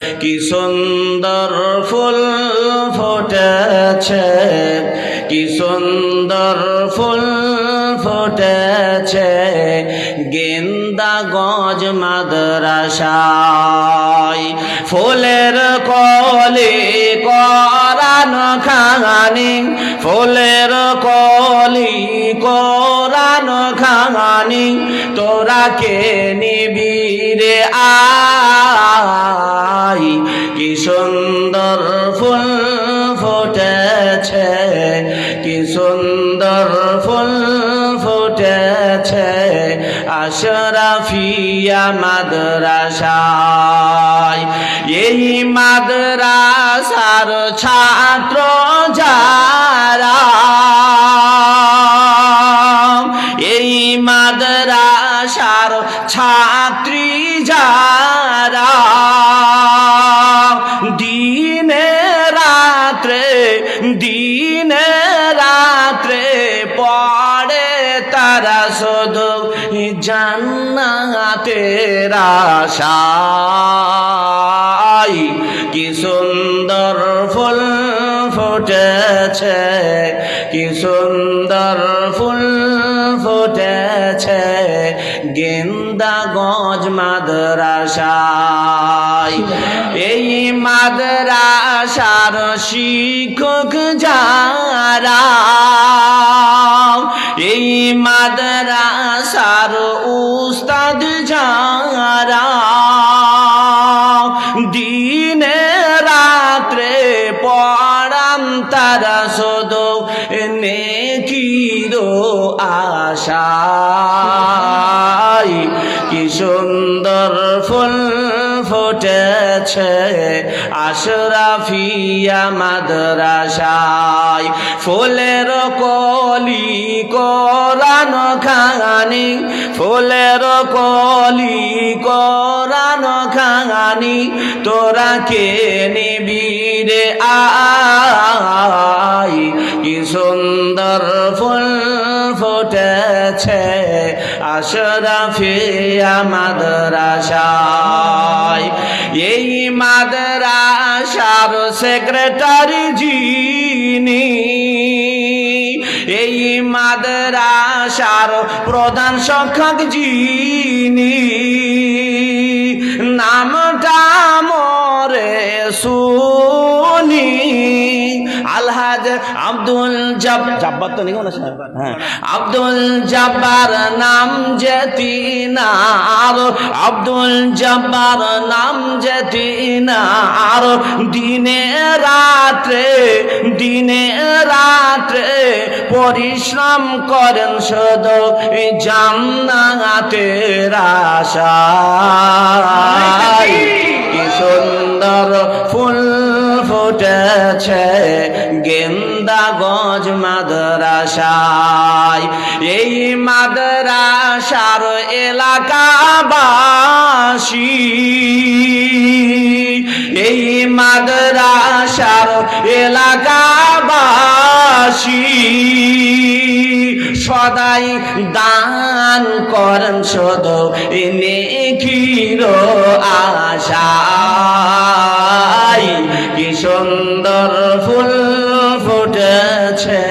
কি সুন্দর ফুল ফুটেছে, কি সুন্দর ফুল ফুটেছে, গেন্দা গজ মাদ্রাসায় ফুলের কলি করান খানি, ফুলের কলি খানি তোরা কে নিবিরে আই? কি সুন্দর ফুল ফুটেছে, কি সুন্দর ফুল ফুটেছে আশরাফিয়া মাদ্রাসায়। এই মাদ্রাসার ছাত্র যারা মাদ্রাসার ছাত্রী যারা দিনে রাত্রে দিনে রাত্রে পড়ে তারা শুধু জান্নাতের আশায়। কি সুন্দর ফুটেছে, কি সুন্দর ফুল ফুটেছে, গেন্দা গজ মাদ্রাসায়। এই মাদ্রাসার শিক্ষক যারা, এই মাদ্রাসার উস্তাদ যারা আশায় কি সুন্দর ফুল ফুটেছে আশরাফিয়া মাদ্রাসায়। ফুলের কলি কোরআন খানি, ফুলের কলি কোরআন খানি, তোরা কে নিবিরে আই আশরাফিয়া মাদ্রাসায়। এই মাদ্রাসার সেক্রেটারি যিনি এই মাদ্রাসার প্রধান শিক্ষক যিনি নামটা মরে শুনি আব্দুল জব জব্বার তো নেই না হ্যাঁ। আব্দুল জব্বার নাম জেতিনার আব্দুল জব্বার নাম জেতিনার দিনে রাত্রে দিনে রাত্রে পরিশ্রম করেন শুধু জান্নাতের আশায়। কি সুন্দর ফুটেছে গেন্দা গজ মাদ্রাসায়। এই মাদ্রাসার এলাকাবাসী। এই মাদ্রাসার এলাকাবাসী। সদাই দান করেন শুধু নেকির আশাই। কি সুন্দর ফুল ফুটেছে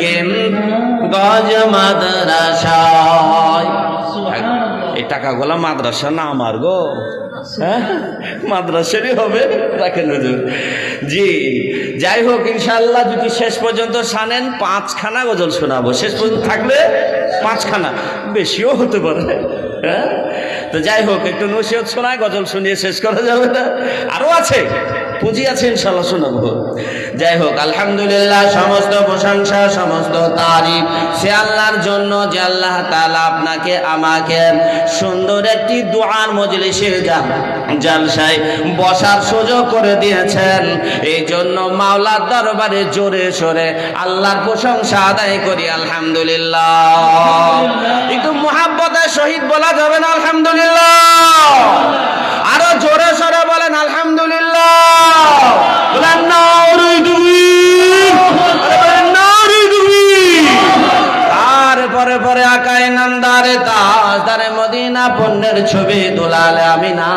গেম গজ মাদ্রাসায় টাকাগুলো মাদ্রাসা না আমার গো। হ্যাঁ? মাদ্রাসারই হবে। রাখেন হুজুর। জি, যাই হোক ইনশাল্লাহ যদি শেষ পর্যন্ত শানেন পাঁচখানা গজল শোনাবো। শেষ পর্যন্ত থাকলে পাঁচখানা, বেশিও হতে পারে। হ্যাঁ? তো যাই হোক, একটু নসিহত শোনায়, গজল শুনিয়ে শেষ করা যাবে না। আরও আছে। পুঁজি আছে ইনশাল্লাহ শোনাবো যাই হোক, আলহামদুলিল্লাহ, সমস্ত প্রশংসা, সমস্ত তারিফ। সে আল্লাহর জন্য যে আল্লাহ তাআলা আপনাকে, আমাকে সুন্দর একটি দোয়ার মজলিসে যান জালসায় বসার সুযোগ করে দিয়েছেন। এই জন্য মাওলার দরবারে জোরে সোরে আল্লাহর প্রশংসা আদায় করি, আলহামদুলিল্লাহ। একটু মোহাব্বতের সহিত বলা যাবে না, আলহামদুলিল্লাহ আরও জোরে সোরে বলেন আলহামদুলিল্লাহ বলেন নাউরি দুই আরে বলেন নাউরি দুই তারপরে পরে আকায় নান্দারে তাজদারে মদিনা পণ্যের ছবি দোলালে আমিনা,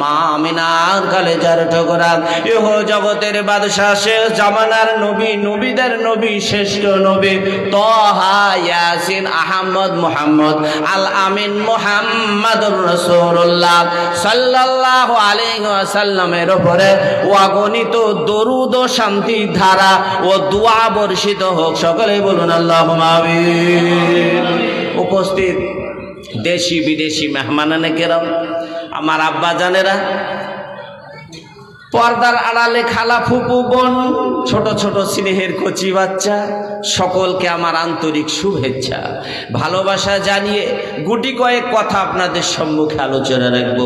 মা আমিনার কালেজার টুকরা ইহ জগতের বাদশাহ শেষ জামানার নবী, নবীদের নবী, শ্রেষ্ঠ নবী তহা ইয়াসিন আহমদ মুহাম্মদ আল আমিন মুহাম্মাদুর রাসূলুল্লাহ সাল্লাল্লাহু আলাইহি ওয়াসাল্লামের উপরে অগণিত দরুদ ও শান্তি ধারা ও দোয়া বর্ষিত হোক। সকলে বলুন আল্লাহুম্মা আমিন। উপস্থিত দেশি বিদেশি মেহমানানে কেরাম, আমার আব্বা জানেরা, পর্দার আড়ালে খালা ফুপু বোন, ছোট ছোট স্নেহের কচি বাচ্চা সকলকে আমার আন্তরিক শুভেচ্ছা। ভালোবাসা জানিয়ে গুটি কয়েক কথা আপনাদের সম্মুখে আলোচনা রাখব।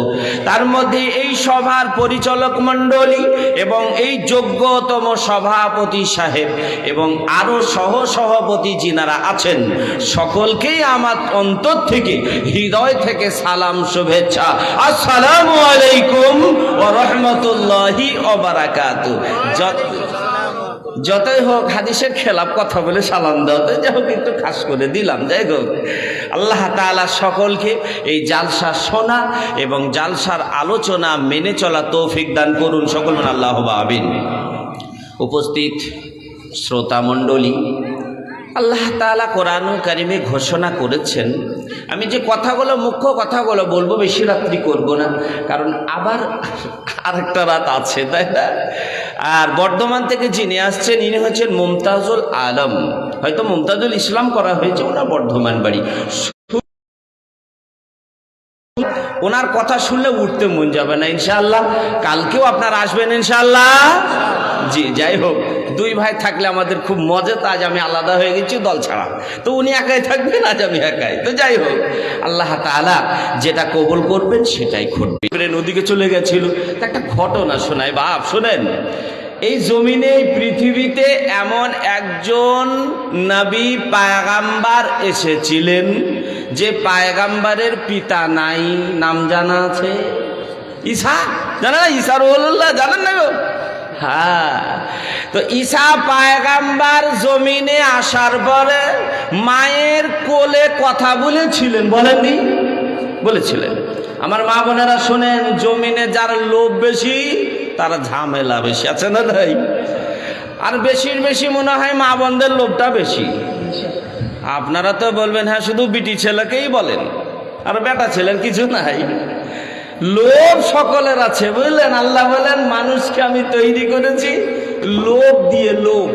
তার মধ্যে এই সভার পরিচালক মণ্ডলী এবং এই যোগ্যতম সভাপতি সাহেব এবং আরও সহ সভাপতি যিনারা আছেন, সকলকেই আমার অন্তর থেকে, হৃদয় থেকে সালাম, শুভেচ্ছা। আসসালামু আলাইকুম ওয়া রাহমাতুল্লাহি ওয়া বারাকাতু যতই হোক হাদিসের খেলাপ কথা বলে সালাম দেওয়াতে যাই হোক একটু খাস করে দিলাম, যাই হোক। আল্লাহ তালা সকলকে এই জালসা শোনা এবং জালসার আলোচনা মেনে চলা তৌফিক দান করুন। সকল আল্লাহ আবিন উপস্থিত শ্রোতা মণ্ডলী আল্লাহ তাআলা কোরআন কারিমে ঘোষণা করেছেন, আমি যে কথাগুলো, মুখ্য কথাগুলো বলব বেশি রাত্রি করব না, কারণ আবার আরেকটা রাত আছে, তাই না? আর বর্ধমান থেকে যিনি আসছেন, ইনি হচ্ছেন মুমতাজুল আলম। হয়তো মুমতাজুল ইসলাম করা হয়েছে, ওনার বর্ধমান বাড়ি। ওনার কথা শুনলে উঠতে মন যাবে না, ইনশাআল্লাহ। কালকেও আপনার আসবেন, ইনশাআল্লাহ। জি, যাই হোক। দুই ভাই থাকলে আমাদের খুব মজা, তো আজ আমি আলাদা হয়ে গেছি, দল ছাড়া। তো উনি একাই থাকবেন, আজ আমি একাই। তো যাই হোক, আল্লাহ তাআলা যেটা কবুল করবেন, সেটাই ঘটবে। নদীকে চলে গেছিল। একটা ঘটনা শোনায় বাপ, শোনেন। এই জমিনে, এই পৃথিবীতে এমন একজন নবী পায়গাম্বার এসেছিলেন, যে পায়গাম্বারের পিতা নাই, নাম জানা আছে? ঈসা? জানা না ঈসা রহুল্লাহ জানেন না হ্যাঁ। তো ঈসা পায়গাম্বার জমিনে আসার পরে মায়ের কোলে কথা বলেছিলেন, বলেননি? বলেছিলেন। আমার মা বোনেরা শোনেন, জমিনে যার লোভ বেশি, তার ঝামেলা বেশি, আছে না তাই আর বেশির বেশি মনে হয় মা বোনদের লোভটা বেশি। আপনারা তো বলবেন হ্যাঁ শুধু বিটি ছেলেকেই বলেন, আর বেটা ছেলের কিছু নাই। লোভ সকলের আছে, বুঝলেন? আল্লাহ বলেন, মানুষকে আমি তৈরি করেছি লোভ দিয়ে লোভ।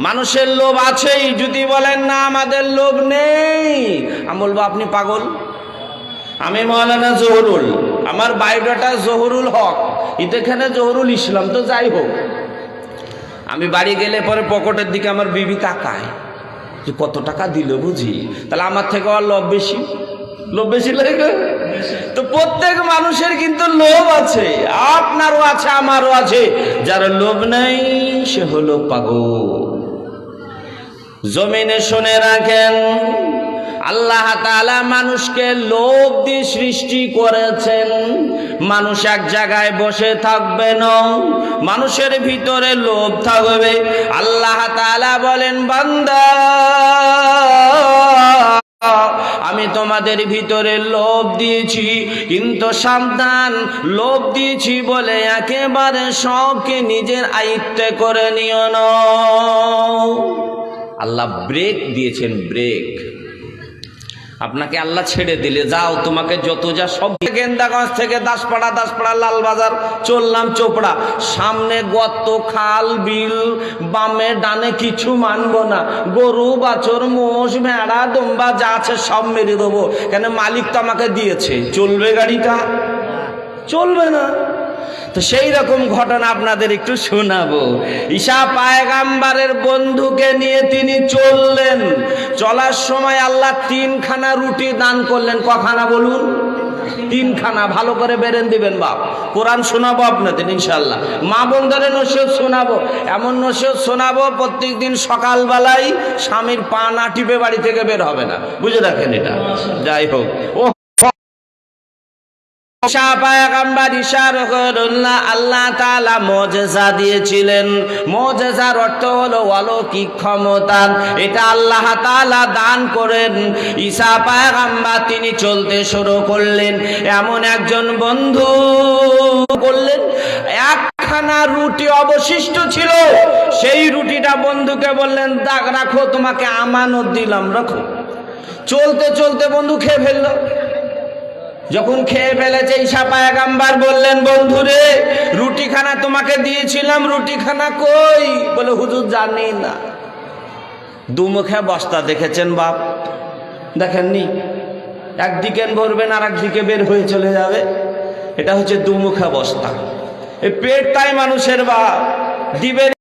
মানুষের লোভ আছেই, যদি বলেন না, আমাদের লোভ নেই। আমি বলব, আপনি পাগল? আমি মৌলানা জহরুল, আমার বায়োডাটা জহরুল হক এখানে জহরুল ইসলাম, তো যাই হোক। আমি বাড়ি গেলে পরে পকেটের দিকে আমার বিবি তাকায়, যে কত টাকা দিল বুঝি? তাহলে আমার থেকে আর লোভ বেশি? লোভ বেশি লাগে? তো প্রত্যেক মানুষের কিন্তু লোভ আছে। আপনারও আছে, আমারও আছে। যার লোভ নাই, সে হলো পাগল। জমিনে শুনে রাখেন, আল্লাহ তাআলা মানুষকে লোভ দিয়ে সৃষ্টি করেছেন। মানুষ এক জায়গায় বসে থাকবে না, মানুষের ভিতরে লোভ থাকবে। আল্লাহ তাআলা বলেন, বান্দা আমি তোমাদের ভিতরে লোভ দিয়েছি, কিন্তু সাবধান, লোভ দিয়েছি বলে একেবারে সবকে নিজের আয়ত্তে করে নিও না। আল্লাহ ব্রেক দিয়েছেন ব্রেক আপনাকে আল্লাহ ছেড়ে দিলে যাও তোমাকে যত যা সব গেন্দাগঞ্জ থেকে দাসপাড়া দাসপাড়া লালবাজার চললাম চোপড়া। সামনে গত খাল বিল বামে ডানে কিছু মানব না। গরু বাছর মোষ ভেড়া দম্বা যা আছে সব মেরে দেবো। কেন মালিক তো আমাকে দিয়েছে। চলবে গাড়িটা? চলবে না। তো সেই রকম ঘটনা আপনাদের একটু শোনাবো। ঈশা পায়গাম্বারের বন্ধুকে নিয়ে তিনি চললেন। চলার সময় আল্লাহ তিনখানা রুটি দান করলেন। কখানা বলুন? তিনখানা, ভালো করে বেরেন দিবেন বাপ। কোরআন শোনাবো আপনাদের ইনশাল্লাহ মা বোনদের নসিহত শোনাবো। এমন নসিহত শোনাবো প্রত্যেক দিন সকালবেলায় স্বামীর পা না টিপে বাড়ি থেকে বের হবে না। বুঝে রাখেন এটা? যাই হোক। ও আল্লাহ দিয়েছিলেন। অর্থ হলো ক্ষমতা। এটা আল্লাহ তাআলা দান করেন। তিনি চলতে শুরু করলেন। এমন একজন বন্ধু করলেন। একখানা রুটি অবশিষ্ট ছিল। সেই রুটিটা বন্ধুকে বললেন, দাগ রাখো, তোমাকে আমানত দিলাম, রাখো। চলতে চলতে বন্ধু খেয়ে ফেলল। যখন খেয়ে ফেলেছে ঈশা পায়গাম্বার বললেন, বন্ধুরে, রুটিখানা তোমাকে দিয়েছিলাম, রুটিখানা কই? বলে, হুজুর জানি না। দুমুখে বস্তা দেখেছেন বাপ। দেখেননি? একদিকে ভরবেন আর একদিকে বের হয়ে চলে যাবে। এটা হচ্ছে দুমুখে বস্তা। এই পেটটাই মানুষের বাপ। দিবে